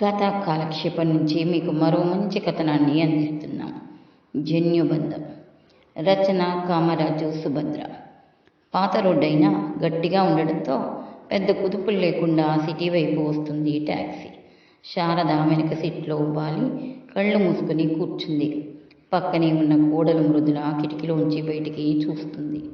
కథా కాలక్షేపం నుంచి మీకు మరో మంచి కథనాన్ని అందిస్తున్నాం. జన్యుబంధం. రచన కామరాజు సుభద్ర. పాత రోడ్డైనా గట్టిగా ఉండడంతో పెద్ద కుదుపులు లేకుండా సిటీ వైపు వస్తుంది ట్యాక్సీ శారద వెనక సీట్లో వాలి కళ్ళు మూసుకొని కూర్చుంది. పక్కనే ఉన్న కోడలు మృదుల కిటికీలోంచి బయటికి చూస్తుంది.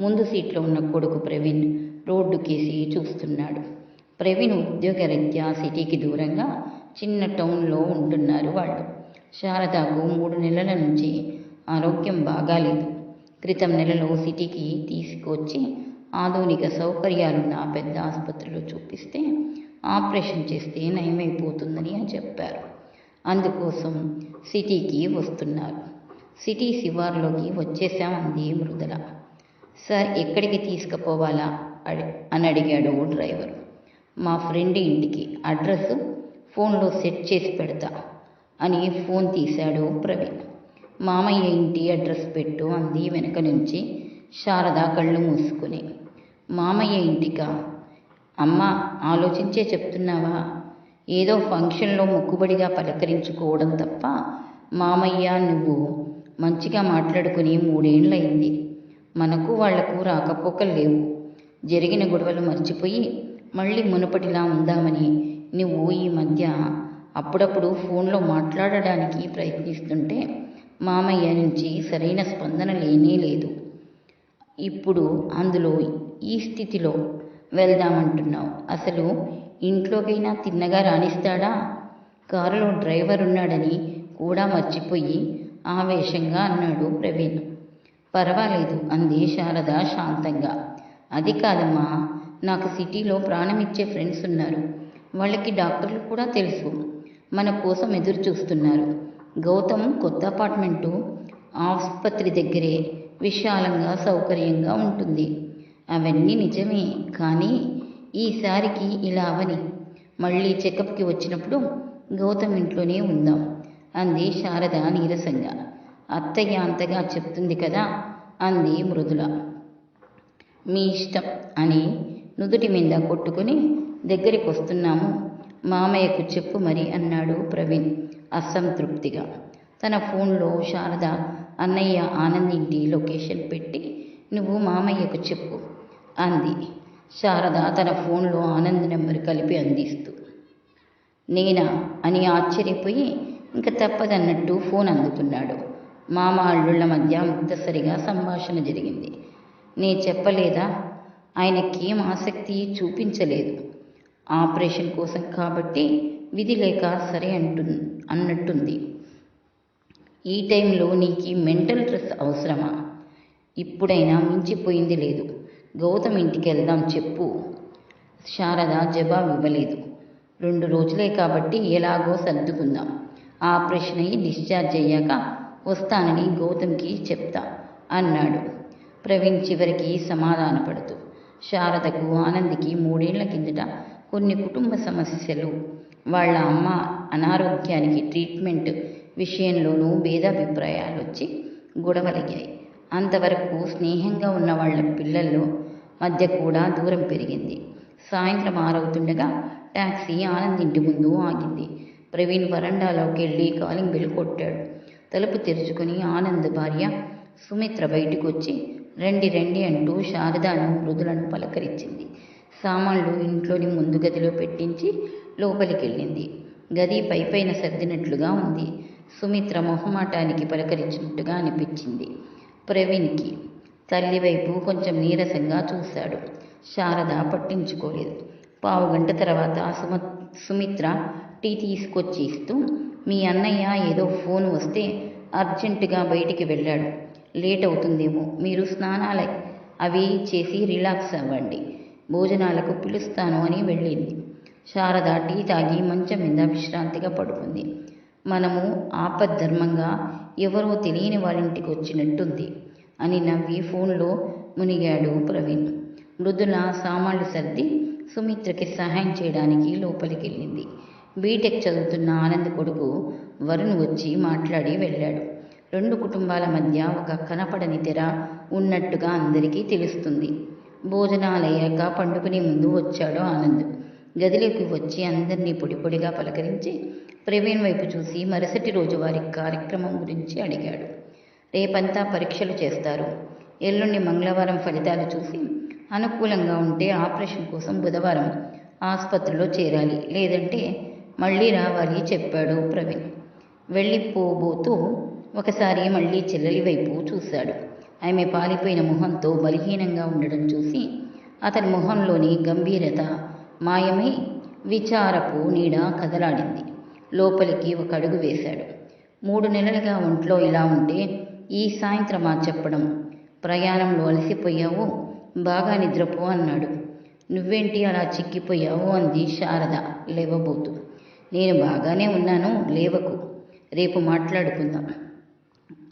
ముందు సీట్లో ఉన్న కొడుకు ప్రవీణ్ రోడ్డుకేసి చూస్తున్నాడు. ప్రవీణ్ ఉద్యోగరీత్యా సిటీకి దూరంగా చిన్న టౌన్లో ఉంటున్నారు వాళ్ళు. శారదకు మూడు నెలల నుంచి ఆరోగ్యం బాగాలేదు. క్రితం నెలలో సిటీకి తీసుకొచ్చి ఆధునిక సౌకర్యాలున్న పెద్ద ఆసుపత్రిలో చూపిస్తే ఆపరేషన్ చేస్తే నయమైపోతుందని చెప్పారు. అందుకోసం సిటీకి వస్తున్నారు. సిటీ శివార్లోకి వచ్చేసామంది మృదుల సార్ ఎక్కడికి తీసుకుపోవాలా? అడి అని అడిగాడు డ్రైవర్. మా ఫ్రెండ్ ఇంటికి అడ్రస్ ఫోన్లో సెట్ చేసి పెడతా అని ఫోన్ తీశాడు ప్రవీణ్. మామయ్య ఇంటి అడ్రస్ పెట్టు అంది వెనక నుంచి శారద కళ్ళు మూసుకుని. మామయ్య ఇంటికా? అమ్మ ఆలోచించే చెప్తున్నావా? ఏదో ఫంక్షన్లో మొక్కుబడిగా పలకరించుకోవడం తప్ప మామయ్య నువ్వు మంచిగా మాట్లాడుకుని మూడేళ్ళయింది మనకు వాళ్ళకు రాకపోకలు లేవు. జరిగిన గొడవలు మర్చిపోయి మళ్ళీ మునుపటిలా ఉందామని నువ్వు ఈ మధ్య అప్పుడప్పుడు ఫోన్లో మాట్లాడడానికి ప్రయత్నిస్తుంటే మామయ్య నుంచి సరైన స్పందన లేనే లేదు. ఇప్పుడు అందులో ఈ స్థితిలో వెళ్దామంటున్నావు. అసలు ఇంట్లోకైనా తిన్నగా రాణిస్తాడా? కారులో డ్రైవర్ ఉన్నాడని కూడా మర్చిపోయి ఆవేశంగా అన్నాడు ప్రవీణ్. పర్వాలేదు అంది శారద శాంతంగా. అది కాదమ్మా నాకు సిటీలో ప్రాణం ఇచ్చే ఫ్రెండ్స్ ఉన్నారు. వాళ్ళకి డాక్టర్లు కూడా తెలుసు. మన కోసం ఎదురు చూస్తున్నారు. గౌతమ్ కొత్త అపార్ట్మెంటు ఆసుపత్రి దగ్గరే విశాలంగా సౌకర్యంగా ఉంటుంది. అవన్నీ నిజమే కానీ ఈసారికి ఇలా అవని. మళ్ళీ చెకప్కి వచ్చినప్పుడు గౌతమ్ ఇంట్లోనే ఉందాం అంది శారద నీరసంగా. అత్తయ్య అంతగా చెప్తుంది కదా అంది మృదుల. మీ ఇష్టం అని నుదుటి మీద కొట్టుకుని దగ్గరికి వస్తున్నాము. మామయ్యకు చెప్పు మరి అన్నాడు ప్రవీణ్ అసంతృప్తిగా. తన ఫోన్లో శారద అన్నయ్య ఆనంద్ ఇంటి లొకేషన్ పెట్టి నువ్వు మామయ్యకు చెప్పు అంది. శారద తన ఫోన్లో ఆనంద్ నెంబర్ కలిపి అందిస్తూ నేనా అని ఆశ్చర్యపోయి ఇంక తప్పదన్నట్టు ఫోన్ అందుకున్నాడు మామ అల్లుళ్ళ మధ్య ముక్తసరిగా సంభాషణ జరిగింది. నీ చెప్పలేదా? ఆయనకేం ఆసక్తి చూపించలేదు. ఆపరేషన్ కోసం కాబట్టి విధి లేక సరే అంటు అన్నట్టుంది. ఈ టైంలో నీకు మెంటల్ స్ట్రెస్ అవసరమా? ఇప్పుడైనా మించిపోయింది లేదు. గౌతమ్ ఇంటికి వెళ్దాం చెప్పు. శారద జవాబు ఇవ్వలేదు రెండు రోజులే కాబట్టి ఎలాగో సర్దుకుందాం. ఆపరేషన్ అయ్యి డిశ్చార్జ్ అయ్యాక వస్తానని గౌతమ్కి చెప్తా అన్నాడు. ప్రవీణ్ చివరికి సమాధానపడుతూ. శారదకు ఆనందికి మూడేళ్ళ కిందట కొన్ని కుటుంబ సమస్యలు. వాళ్ళ అమ్మ అనారోగ్యానికి ట్రీట్మెంట్ విషయంలోనూ భేదాభిప్రాయాలు వచ్చి గొడవలిగాయి అంతవరకు స్నేహంగా ఉన్న వాళ్ళ పిల్లల్లో మధ్య కూడా దూరం పెరిగింది. సాయంత్రం ఆరవుతుండగా ట్యాక్సీ ఆనంద్ ఇంటి ముందు ఆగింది. ప్రవీణ్ వరండాలోకి వెళ్ళి కాలింగ్ బెల్ కొట్టాడు. తలుపు తెరుచుకుని ఆనంద్ భార్య సుమిత్ర బయటకు వచ్చి రండి రండి అంటూ శారదాను మృదులను పలకరించింది. సామాన్లు ఇంట్లోని ముందు గదిలో పెట్టించి లోపలికి వెళ్ళింది గది పైపైన సర్దినట్లుగా ఉంది. సుమిత్ర మొహమాటానికి పలకరించినట్టుగా అనిపించింది. ప్రవీణ్కి తల్లి వైపు కొంచెం నీరసంగా చూశాడు. శారద పట్టించుకోలేదు. పావు గంట తర్వాత సుమ సుమిత్ర టీ తీసుకొచ్చి ఇస్తూ మీ అన్నయ్య ఏదో ఫోన్ వస్తే అర్జెంటుగా బయటికి వెళ్ళాడు. లేట్ అవుతుందేమో మీరు స్నానాలు అవి చేసి రిలాక్స్ అవ్వండి. భోజనాలకు పిలుస్తాను అని వెళ్ళింది. శారద టీ తాగి మంచం మీద విశ్రాంతిగా పడుకుంది. మనము ఆపద్ధర్మంగా ఎవరో తెలియని వారింటికి వచ్చినట్టుంది అని నవ్వి ఫోన్లో మునిగాడు ప్రవీణ్. మృదుల సామాన్లు సర్ది సుమిత్రకి సహాయం చేయడానికి లోపలికి వెళ్ళింది బీటెక్ చదువుతున్న ఆనంద్ కొడుకు వరుణ్ వచ్చి మాట్లాడి వెళ్ళాడు. రెండు కుటుంబాల మధ్య ఒక కనపడని తెర ఉన్నట్టుగా అందరికీ తెలుస్తుంది. భోజనాలయ్యాక పండుకునే ముందు వచ్చాడు ఆనంద్. గదిలోకి వచ్చి అందరినీ పొడి పొడిగా పలకరించి ప్రవీణ్ వైపు చూసి మరుసటి రోజు వారి కార్యక్రమం గురించి అడిగాడు. రేపంతా పరీక్షలు చేస్తారు. ఎల్లుండి మంగళవారం ఫలితాలు చూసి అనుకూలంగా ఉంటే ఆపరేషన్ కోసం బుధవారం ఆసుపత్రిలో చేరాలి. లేదంటే మళ్ళీ రావాలి చెప్పాడు ప్రవీణ్. వెళ్ళిపోబోతూ ఒకసారి మళ్ళీ చెల్లెలి వైపు చూశాడు. ఆమె పాలిపోయిన మొహంతో బలహీనంగా ఉండడం చూసి అతని మొహంలోని గంభీరత మాయమై విచారపు నీడ కదలాడింది. లోపలికి ఒక అడుగు వేశాడు. మూడు నెలలుగా ఒంట్లో ఇలా ఉంటే ఈ సాయంత్రం ఆ చెప్పడం? ప్రయాణంలో అలసిపోయావు? బాగా నిద్రపో అన్నాడు. నువ్వేంటి అలా చిక్కిపోయావు అంది శారద లేవబోతూ. నేను బాగానే ఉన్నాను లేవకు. రేపు మాట్లాడుకుందాం.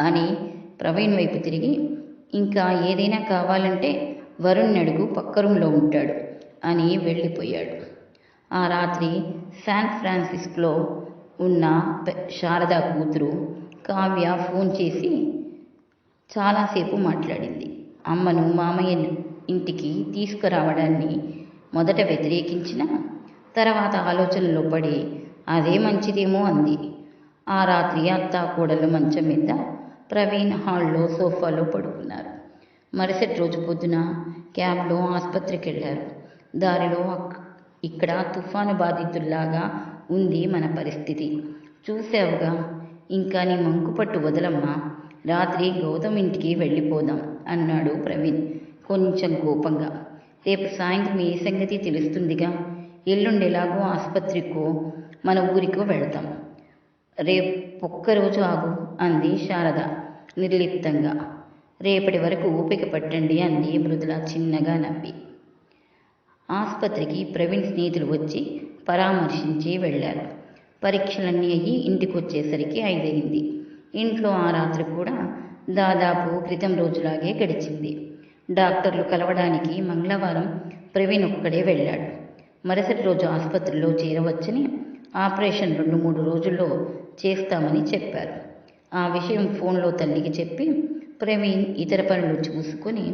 అని ప్రవీణ్ వైపు తిరిగి ఇంకా ఏదైనా కావాలంటే వరుణ్ అడుగు పక్క రూమ్లో ఉంటాడు అని వెళ్ళిపోయాడు. ఆ రాత్రి శాన్ ఫ్రాన్సిస్కోలో ఉన్న శారదా శారద కూతురు కావ్య ఫోన్ చేసి చాలాసేపు మాట్లాడింది. అమ్మను మామయ్య ఇంటికి తీసుకురావడాన్ని మొదట వ్యతిరేకించిన తర్వాత ఆలోచనలో పడి అదే మంచిదేమో అంది. ఆ రాత్రి అత్తా కోడలు మంచం మీద ప్రవీణ్ హాల్లో సోఫాలో పడుకున్నారు. మరుసటి రోజు పొద్దున క్యాబ్లో ఆసుపత్రికి వెళ్ళారు దారిలో అక్- ఇక్కడ తుఫాను బాధితుల్లాగా ఉంది మన పరిస్థితి. చూసావుగా ఇంకా నీ మంకుపట్టు వదలమ్మా. రాత్రి గౌతమ్ ఇంటికి వెళ్ళిపోదాం అన్నాడు ప్రవీణ్ కొంచెం కోపంగా. రేపు సాయంత్రం ఏ సంగతి తెలుస్తుందిగా? ఎల్లుండి ఎలాగో ఆసుపత్రికో మన ఊరికో వెళ్తాం. రేపు ఒక్కరోజు ఆగు అంది శారద నిర్లిప్తంగా. రేపటి వరకు ఓపిక పట్టండి అంది మృదుల చిన్నగా నవ్వి. ఆసుపత్రికి ప్రవీణ్ స్నేహితులు వచ్చి పరామర్శించి వెళ్ళారు. పరీక్షలన్నీ అయ్యి ఇంటికి వచ్చేసరికి ఐదయింది. ఇంట్లో ఆ రాత్రి కూడా దాదాపు క్రితం రోజులాగే గడిచింది. డాక్టర్లు కలవడానికి మంగళవారం ప్రవీణ్ ఒక్కడే వెళ్ళాడు. మరుసటి రోజు ఆసుపత్రిలో చేరవచ్చని ఆపరేషన్ రెండు మూడు రోజుల్లో చేస్తామని చెప్పారు. ఆ విషయం ఫోన్లో తల్లికి చెప్పి ప్రవీణ్ ఇతర పనులు చూసుకొని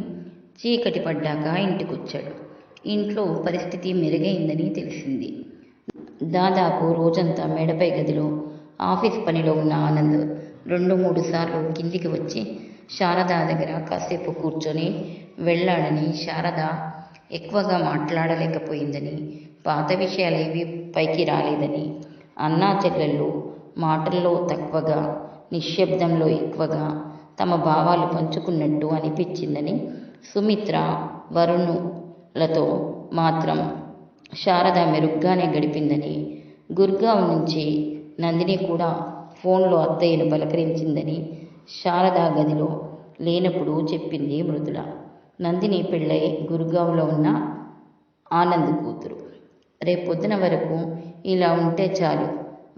చీకటి పడ్డాక ఇంటికొచ్చాడు. ఇంట్లో పరిస్థితి మెరుగైందని తెలిసింది. దాదాపు రోజంతా మేడపై గదిలో ఆఫీస్ పనిలో ఉన్న ఆనంద్ రెండు మూడు సార్లు కిందికి వచ్చి శారద దగ్గర కాసేపు కూర్చొని వెళ్ళాడని శారద ఎక్కువగా మాట్లాడలేకపోయిందని పాత విషయాలేవి పైకి రాలేదని అన్నా చెల్లెళ్ళు మాటల్లో తక్కువగా నిశ్శబ్దంలో ఎక్కువగా తమ భావాలు పంచుకున్నట్టు అనిపించిందని సుమిత్ర వరుణులతో మాత్రం శారద మెరుగ్గానే గడిపిందని గుర్గావ్ నుంచి నందిని కూడా ఫోన్లో అత్తయ్యను పలకరించిందని శారద గదిలో లేనప్పుడు చెప్పింది మృదుల. నందిని పెళ్ళై గురుగావ్లో ఉన్న ఆనంద్ కూతురు. రేపొద్దున వరకు ఇలా ఉంటే చాలు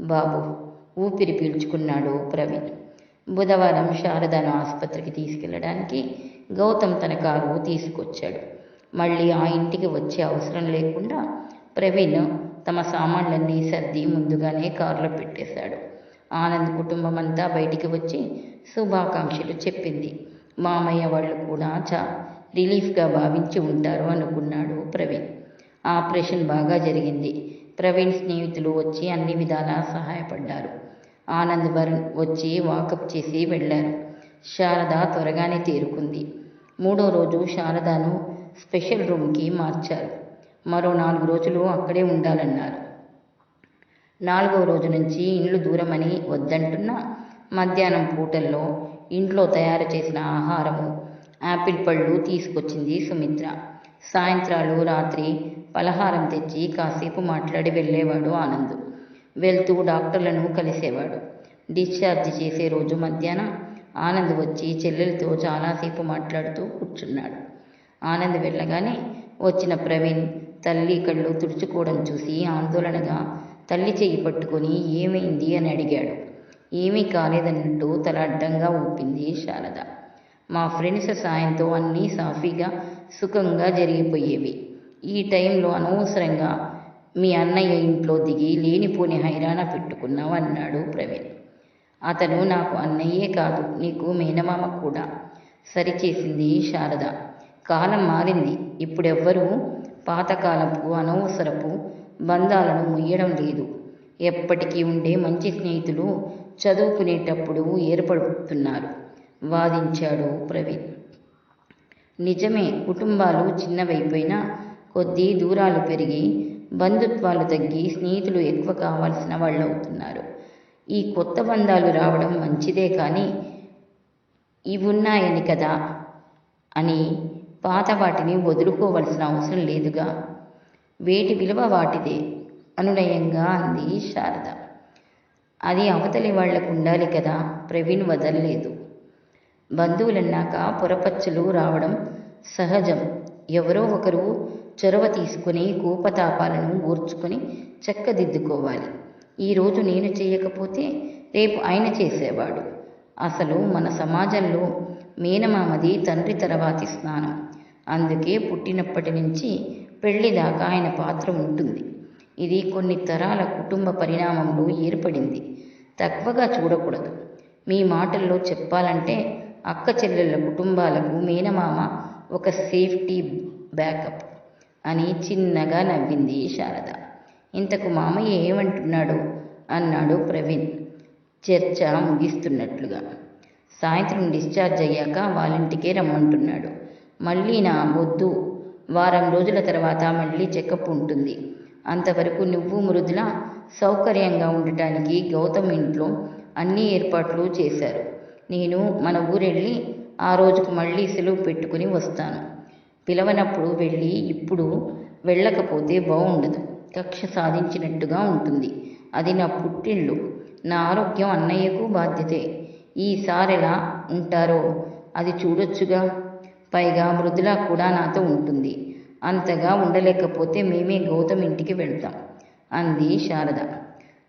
బాబు. ఊపిరి పీల్చుకున్నాడు ప్రవీణ్ బుధవారం శారదను ఆసుపత్రికి తీసుకెళ్ళడానికి గౌతమ్ తన కారు తీసుకొచ్చాడు. మళ్ళీ ఆ ఇంటికి వచ్చే అవసరం లేకుండా ప్రవీణ్ తమ సామాన్లన్నీ సర్ది ముందుగానే కారులో పెట్టేశాడు. ఆనంద్ కుటుంబం అంతా బయటికి వచ్చి శుభాకాంక్షలు చెప్పింది. మామయ్య వాళ్ళు కూడా చా రిలీఫ్గా భావించి ఉంటారు అనుకున్నాడు ప్రవీణ్. ఆపరేషన్ బాగా జరిగింది. ప్రవీణ్ స్నేహితులు వచ్చి అన్ని విధాలా సహాయపడ్డారు. ఆనంద్ వరుణ్ వచ్చి వాకప్ చేసి వెళ్ళారు. శారద త్వరగానే తేరుకుంది మూడో రోజు శారదను స్పెషల్ రూమ్కి మార్చారు. మరో నాలుగు రోజులు అక్కడే ఉండాలన్నారు. నాలుగో రోజు నుంచి ఇండ్లు దూరమని వద్దంటున్నా మధ్యాహ్నం పూటల్లో ఇంట్లో తయారు చేసిన ఆహారము యాపిల్ పళ్ళు తీసుకొచ్చింది సుమిత్ర. సాయంత్రాలు రాత్రి పలహారం తెచ్చి కాసేపు మాట్లాడి వెళ్ళేవాడు ఆనంద్. వెళ్తూ డాక్టర్లను కలిసేవాడు. డిశ్చార్జ్ చేసే రోజు మధ్యాహ్నం ఆనంద్ వచ్చి చెల్లెలతో చాలాసేపు మాట్లాడుతూ కూర్చున్నాడు. ఆనంద్ వెళ్ళగానే వచ్చిన ప్రవీణ్ తల్లి కళ్ళు తుడుచుకోవడం చూసి ఆందోళనగా తల్లి చెయ్యి పట్టుకొని ఏమైంది? అని అడిగాడు. ఏమీ కాలేదన్నట్టు తల అడ్డంగా ఊపింది శారద. మా ఫ్రెండ్స్ సాయంతో అన్నీ సాఫీగా సుఖంగా జరిగిపోయేవి. ఈ టైంలో అనవసరంగా మీ అన్నయ్య ఇంట్లో దిగి లేనిపోని హైరాణ పెట్టుకున్నావు అన్నాడు ప్రవీణ్. అతను నాకు అన్నయ్యే కాదు నీకు మేనమామ కూడా. సరిచేసింది శారద. కాలం మారింది. ఇప్పుడెవ్వరూ పాతకాలపు అనవసరపు బంధాలను ముయ్యడం లేదు. ఎప్పటికీ ఉండే మంచి స్నేహితులు చదువుకునేటప్పుడు ఏర్పడుతున్నారు వాదించాడు ప్రవీణ్. నిజమే కుటుంబాలు చిన్నవైపోయినా కొద్దీ దూరాలు పెరిగి బంధుత్వాలు తగ్గి స్నేహితులు ఎక్కువ కావాల్సిన వాళ్ళు అవుతున్నారు. ఈ కొత్త బంధాలు రావడం మంచిదే కానీ ఇవి ఉన్నాయని కదా అని పాత వాటిని వదులుకోవలసిన అవసరం లేదుగా. వేటి విలువ వాటిదే అనునయంగా అంది శారద. అది అవతలి వాళ్ళకు ఉండాలి కదా ప్రవీణ్ వదలలేదు. బంధువులన్నాక పొరపచ్చులు రావడం సహజం. ఎవరో ఒకరు చొరవ తీసుకుని కోపతాపాలను ఓర్చుకొని చక్కదిద్దుకోవాలి. ఈరోజు నేను చేయకపోతే రేపు ఆయన చేసేవాడు. అసలు మన సమాజంలో మేనమామది తండ్రి తర్వాతి స్నానం. అందుకే పుట్టినప్పటి నుంచి పెళ్ళి దాకా ఆయన పాత్ర ఉంటుంది. ఇది కొన్ని తరాల కుటుంబ పరిణామంలో ఏర్పడింది. తక్కువగా చూడకూడదు. మీ మాటల్లో చెప్పాలంటే అక్క చెల్లెళ్ళ కుటుంబాలకు మేనమామ ఒక సేఫ్టీ బ్యాకప్ అని చిన్నగా నవ్వింది శారద. ఇంతకు మామయ్య ఏమంటున్నాడు? అన్నాడు ప్రవీణ్. చర్చ ముగిస్తున్నట్లుగా. సాయంత్రం డిశ్చార్జ్ అయ్యాక వాళ్ళింటికే రమ్మంటున్నాడు. మళ్ళీ నా వద్దు. వారం రోజుల తర్వాత మళ్ళీ చెకప్ ఉంటుంది. అంతవరకు నువ్వు మృదుల సౌకర్యంగా ఉండటానికి గౌతమ్ ఇంట్లో అన్ని ఏర్పాట్లు చేశారు. నేను మన ఊరెళ్ళి ఆ రోజుకు మళ్ళీ సెలవు పెట్టుకుని వస్తాను. పిలవనప్పుడు వెళ్ళి ఇప్పుడు వెళ్ళకపోతే బాగుండదు కక్ష సాధించినట్టుగా ఉంటుంది. అది నా పుట్టిళ్ళు నా ఆరోగ్యం అన్నయ్యకు బాధ్యతే. ఈసారి ఎలా ఉంటారో అది చూడొచ్చుగా. పైగా మృదుల కూడా నాతో ఉంటుంది. అంతగా ఉండలేకపోతే మేమే గౌతమ్ ఇంటికి వెళ్తాం అంది శారద.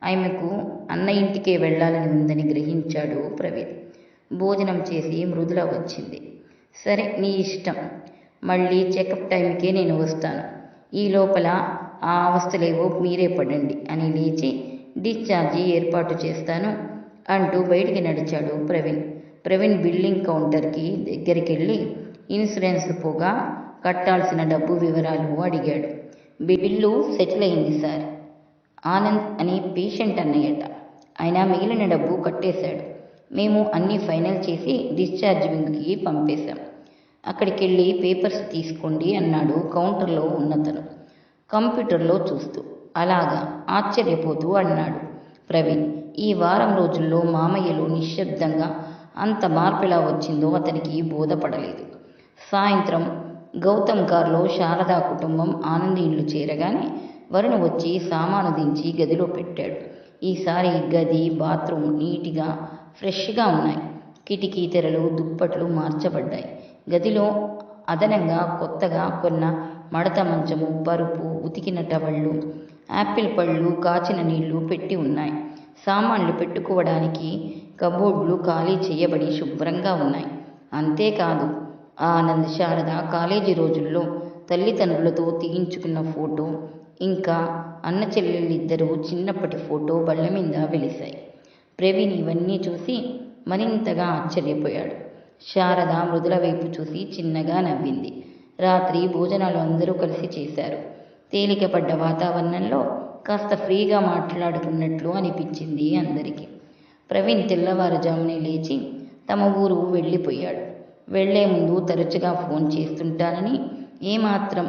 ఆమెకు అన్న ఇంటికే వెళ్ళాలని ఉందని గ్రహించాడు ప్రవీణ్. భోజనం చేసి మృదుల వచ్చింది. సరే నీ ఇష్టం. మళ్ళీ చెకప్ టైంకే నేను వస్తాను. ఈ లోపల ఆ అవస్థలేవో మీరే పడండి అని లేచి డిశ్చార్జి ఏర్పాటు చేస్తాను అంటూ బయటికి నడిచాడు ప్రవీణ్. ప్రవీణ్ బిల్లింగ్ కౌంటర్కి దగ్గరికి వెళ్ళి ఇన్సూరెన్స్ పోగా కట్టాల్సిన డబ్బు వివరాలు అడిగాడు. బిల్లు సెటిల్ అయింది సార్. ఆనంద్ అనే పేషెంట్ అన్నయ్యట. ఆయన మిగిలిన డబ్బు కట్టేశాడు. మేము అన్నీ ఫైనల్ చేసి డిశ్చార్జ్ వింగ్కి పంపేశాం. అక్కడికి వెళ్ళి పేపర్స్ తీసుకోండి అన్నాడు కౌంటర్లో ఉన్నతను. కంప్యూటర్లో చూస్తూ. అలాగా ఆశ్చర్యపోతూ అన్నాడు. ప్రవీణ్ ఈ వారం రోజుల్లో మామయ్యలు నిశ్శబ్దంగా అంత మార్పులా వచ్చిందో అతనికి బోధపడలేదు. సాయంత్రం గౌతమ్ కారులో శారదా కుటుంబం ఆనంది ఇండ్లు చేరగానే వరుణ వచ్చి సామాను దించి గదిలో పెట్టాడు. ఈసారి గది బాత్రూమ్ నీట్గా ఫ్రెష్గా ఉన్నాయి. కిటికీ తెరలు దుప్పట్లు మార్చబడ్డాయి. గదిలో అదనంగా కొత్తగా కొన్న మడత మంచము పరుపు ఉతికిన టవళ్ళు యాపిల్ పళ్ళు కాచిన నీళ్ళు పెట్టి ఉన్నాయి. సామాన్లు పెట్టుకోవడానికి కబోర్డ్లు ఖాళీ చేయబడి శుభ్రంగా ఉన్నాయి. అంతేకాదు ఆనంద్ శారద కాలేజీ రోజుల్లో తల్లిదండ్రులతో తీయించుకున్న ఫోటో ఇంకా అన్న చెల్లెళ్ళిద్దరూ చిన్నప్పటి ఫోటో బళ్ళ మీద వెలిశాయి. ప్రవీణ్ ఇవన్నీ చూసి మరింతగా ఆశ్చర్యపోయాడు. శారద మృదుల వైపు చూసి చిన్నగా నవ్వింది. రాత్రి భోజనాలు అందరూ కలిసి చేశారు. తేలికపడ్డ వాతావరణంలో కాస్త ఫ్రీగా మాట్లాడుకున్నట్లు అనిపించింది అందరికీ. ప్రవీణ్ తెల్లవారుజామునే లేచి తమ ఊరు వెళ్ళిపోయాడు. వెళ్ళే ముందు తరచుగా ఫోన్ చేస్తుంటానని ఏమాత్రం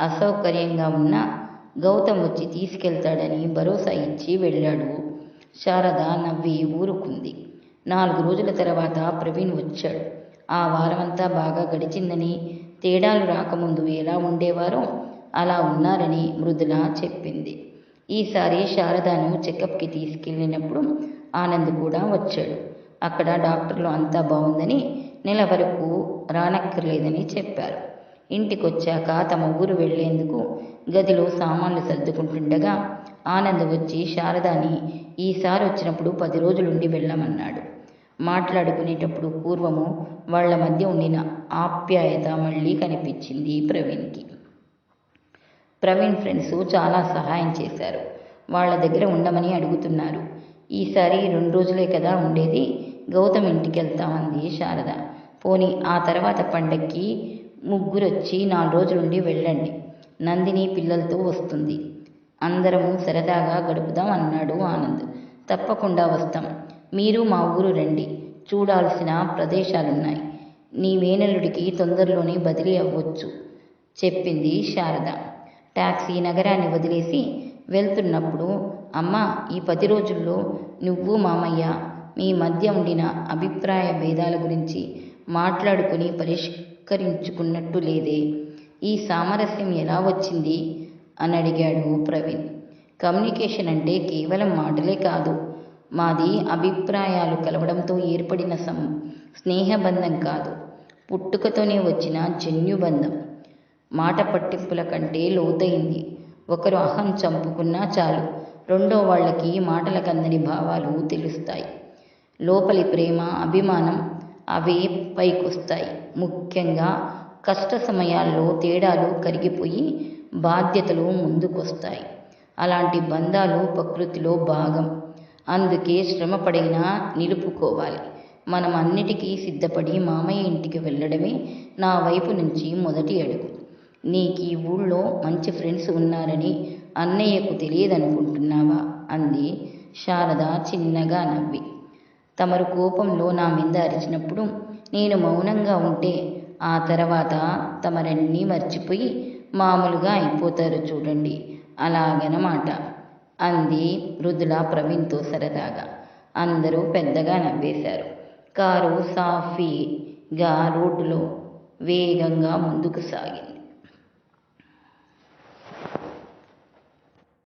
అసౌకర్యంగా ఉన్నా గౌతమ్ వచ్చి తీసుకెళ్తాడని భరోసా ఇచ్చి వెళ్ళాడు శారద నవ్వి ఊరుకుంది. నాలుగు రోజుల తర్వాత ప్రవీణ్ వచ్చాడు. ఆ వారమంతా బాగా గడిచిందని తేడాలు రాకముందు ఎలా ఉండేవారో అలా ఉన్నారని మృదుల చెప్పింది. ఈసారి శారదను చెకప్కి తీసుకెళ్ళినప్పుడు ఆనంద్ కూడా వచ్చాడు. అక్కడ డాక్టర్లు అంతా బాగుందని నెల వరకు రానక్కర్లేదని చెప్పారు. ఇంటికొచ్చాక తమ ఊరు వెళ్ళేందుకు గదిలో సామాన్లు సర్దుకుంటుండగా ఆనంద్ వచ్చి శారదాని ఈసారి వచ్చినప్పుడు పది రోజులుండి వెళ్ళమన్నాడు. మాట్లాడుకునేటప్పుడు పూర్వము వాళ్ళ మధ్య ఉండిన ఆప్యాయత మళ్ళీ కనిపించింది ప్రవీణ్కి. ప్రవీణ్ ఫ్రెండ్స్ చాలా సహాయం చేశారు. వాళ్ళ దగ్గర ఉండమని అడుగుతున్నారు. ఈసారి రెండు రోజులే కదా ఉండేది గౌతమ్ ఇంటికి వెళ్తామంది శారద. పోనీ ఆ తర్వాత పండక్కి ముగ్గురొచ్చి నాలుగు రోజులుండి వెళ్ళండి. నందిని పిల్లలతో వస్తుంది. అందరము సరదాగా గడుపుదాం అన్నాడు ఆనంద్. తప్పకుండా వస్తాం. మీరు మా ఊరు రండి. చూడాల్సిన ప్రదేశాలున్నాయి. నీ మేనల్లుడికి తొందరలోనే బదిలీ అవ్వచ్చు చెప్పింది శారద. టాక్సీ నగరాన్ని వదిలేసి వెళ్తున్నప్పుడు అమ్మ ఈ పది రోజుల్లో నువ్వు మామయ్య మీ మధ్య ఉండిన అభిప్రాయ భేదాల గురించి మాట్లాడుకుని పరిష్కరించుకున్నట్టు లేదే. ఈ సామరస్యం ఎలా వచ్చింది? అని అడిగాడు ప్రవీణ్. కమ్యూనికేషన్ అంటే కేవలం మాటలే కాదు. మాది అభిప్రాయాలు కలవడంతో ఏర్పడిన సం స్నేహబంధం కాదు. పుట్టుకతోనే వచ్చిన జన్యుబంధం. మాట పట్టింపుల కంటే లోతైంది. ఒకరు అహం చంపుకున్నా చాలు. రెండో వాళ్ళకి మాటలకందని భావాలు తెలుస్తాయి. లోపలి ప్రేమ అభిమానం అవే పైకొస్తాయి. ముఖ్యంగా కష్ట సమయాల్లో తేడాలు కరిగిపోయి బాధ్యతలు ముందుకొస్తాయి. అలాంటి బంధాలు ప్రకృతిలో భాగం. అందుకే శ్రమపడైనా నిలుపుకోవాలి. మనం అన్నిటికీ సిద్ధపడి మామయ్య ఇంటికి వెళ్ళడమే నా వైపు నుంచి మొదటి అడుగు. నీకు ఈ ఊళ్ళో మంచి ఫ్రెండ్స్ ఉన్నారని అన్నయ్యకు తెలియదనుకుంటున్నావా? అంది. శారద చిన్నగా నవ్వి. తమరు కోపంలో నా మీద అరిచినప్పుడు నేను మౌనంగా ఉంటే ఆ తర్వాత తమరన్నీ మర్చిపోయి మామూలుగా అయిపోతారు చూడండి. అలాగనమాట. అంది మృదుల ప్రవీణ్తో సరదాగా. అందరూ పెద్దగా నవ్వేశారు. కారు సాఫీగా రోడ్డులో వేగంగా ముందుకు సాగింది.